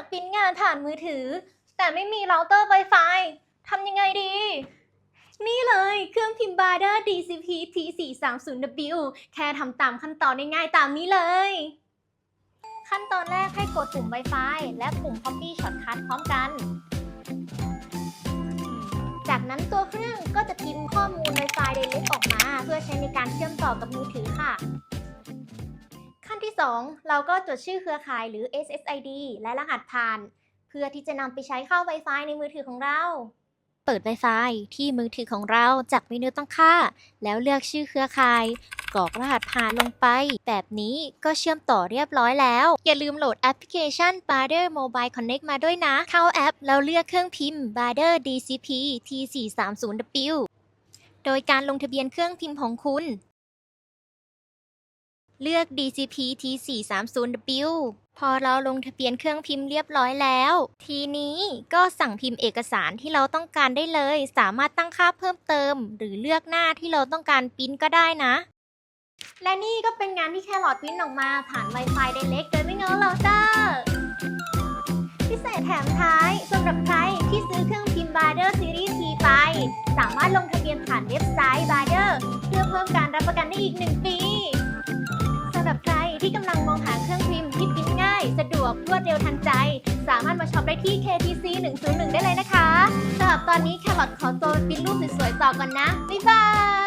ากปิ้นงานผ่านมือถือ แต่ไม่มีเราเตอร์ Wi-Fi ทำยังไงดี นี่เลยเครื่องพิมพ์ Bader DCP T430W แค่ทำตามขั้นตอนง่ายๆตามนี้เลย ขั้นตอนแรกให้กดปุ่ม Wi-Fi และปุ่ม Copy Shortcut พร้อมกัน จากนั้นตัวเครื่องก็จะพิมพ์ข้อมูล Wi-Fi Direct ออกมา เพื่อใช้ในการเชื่อมต่อกับมือถือค่ะ ที่ 2 เราก็จดชื่อเครือข่ายหรือ SSID และรหัสผ่าน เพื่อที่จะนำไปใช้เข้า Wi-Fi ในมือถือของเรา เปิด Wi-Fi ที่มือถือของเราจากเมนูตั้งค่า แล้วเลือกชื่อเครือข่าย กรอกรหัสผ่านลงไป แบบนี้ก็เชื่อมต่อเรียบร้อยแล้ว อย่าลืมโหลดแอปพลิเคชัน Barder Mobile Connect มาด้วยนะ เข้าแอปแล้วเลือกเครื่องพิมพ์ Barder DCP T430W โดยการลงทะเบียนเครื่องพิมพ์ของคุณ เลือก DCP T430W พอเราลงทะเบียนเครื่องพิมพ์เรียบร้อยแล้ว ทีนี้ก็สั่งพิมพ์เอกสารที่เราต้องการได้เลย สามารถตั้งค่าเพิ่มเติม หรือเลือกหน้าที่เราต้องการปริ้นก็ได้นะ และนี่ก็เป็นงานที่แครอทปริ้นออกมาผ่าน Wi-Fi Direct โดยไม่เงาเราเตอร์พิเศษแถมท้ายสำหรับใครที่ซื้อเครื่องพิมพ์ Barder Series T ไป สามารถลงทะเบียนผ่านเว็บไซต์ Barder เพื่อเพิ่มการรับประกันได้อีก 1 ปีสำหรับใคร ที่กำลังมองหาเครื่องพิมพ์ที่พิมพ์ง่าย สะดวกรวดเร็วทันใจ สามารถมาช็อปได้ที่ KTC 101 ได้เลยนะคะสำหรับตอนนี้แครอทขอตัวไปปิ้นรูปสวยๆต่อก่อนนะ บ๊ายบาย